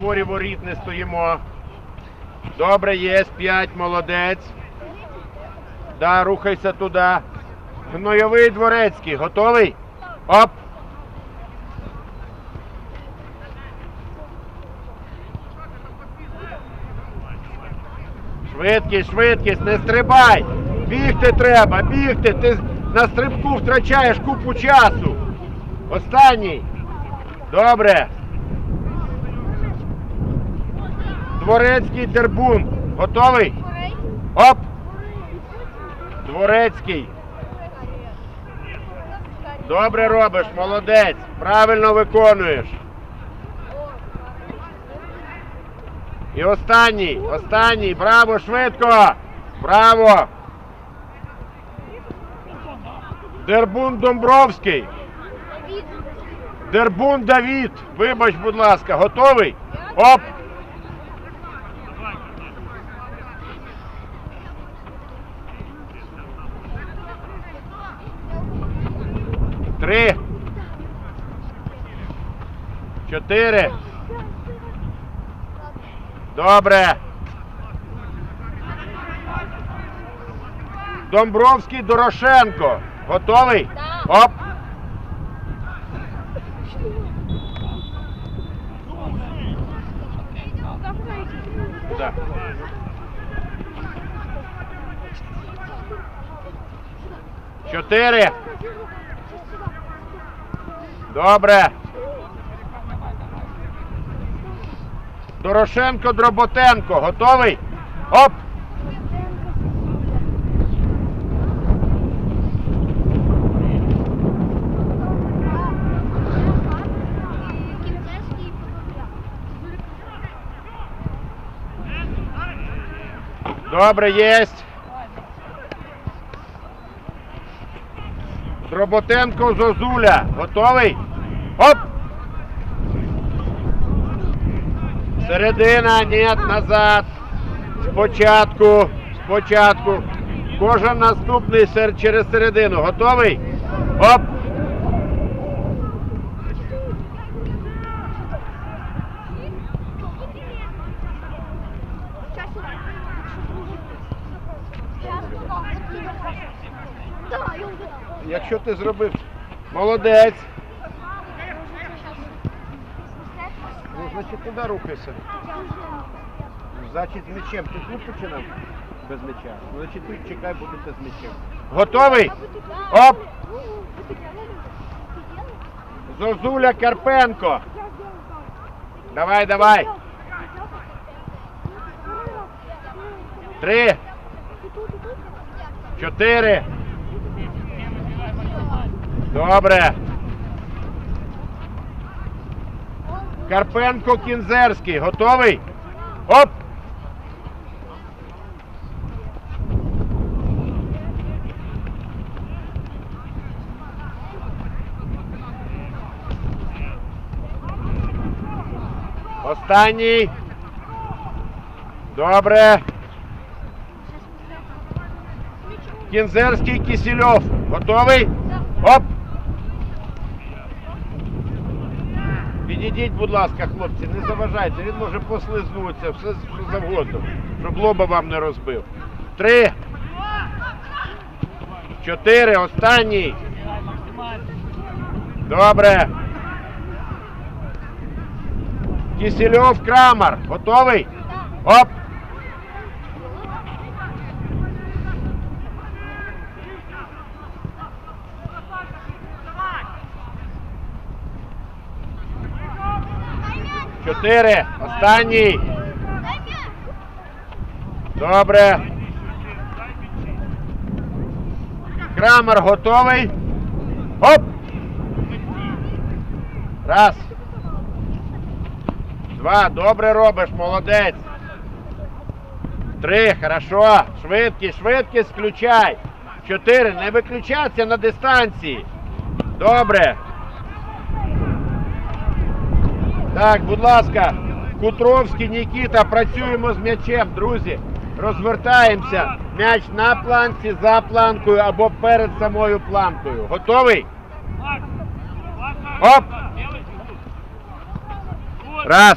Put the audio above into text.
Порі воріт не стоїмо. Добре, є, п'ять, молодець. Да, рухайся туди. Гнойовий дворецький. Готовий? Оп! Швидкість, швидкість, не стрибай! Бігти треба, бігти! Ти на стрибку втрачаєш купу часу. Останній. Добре. Дворецький Дербун. Готовий? Оп! Дворецький. Добре робиш, молодець. Правильно виконуєш. І останній, останній. Браво, швидко! Браво! Дербун Домбровський. Дербун Давід. Вибач, будь ласка, готовий? Оп! Три. Чотири. Добре. Домбровський Дорошенко. Готовий? Оп. Чотири. Добре. Дорошенко Дроботенко. Готовий? Оп! Добре, єсть. Дроботенко Зозуля. Готовий? Оп! Середина, ні, назад. Спочатку, спочатку. Кожен наступний через середину. Готовий? Оп! Якщо ти зробив. Молодець. Ну, значить, туди рухайся. Значить, з м'ячем. Ти тут починав? Без м'яча. Ну, значить, тут чекай, будете з м'ячем. Готовий? Оп! Зозуля Карпенко. Давай, давай. Три. Чотири. Добре. Карпенко Кінзерський. Готовий? Оп! Останній. Добре. Кінзерський Кісільов. Готовий? Оп! Підійдіть, будь ласка, хлопці, не заважайте, він може послизнутися, все що завгодно, щоб лоба вам не розбив. Три. Чотири. Останній. Добре. Кисельов Крамар. Готовий? Оп! Чотири. Останній. Добре. Крамер готовий. Оп! Раз. Два. Добре робиш, молодець. Три. Хорошо. Швидкість, швидкість включай. Чотири. Не виключатися на дистанції. Добре. Так, будь ласка, Кутровський, Нікіта, працюємо з м'ячем, друзі. Розвертаємося. М'яч на планці, за планкою або перед самою планкою. Готовий? Оп! Раз.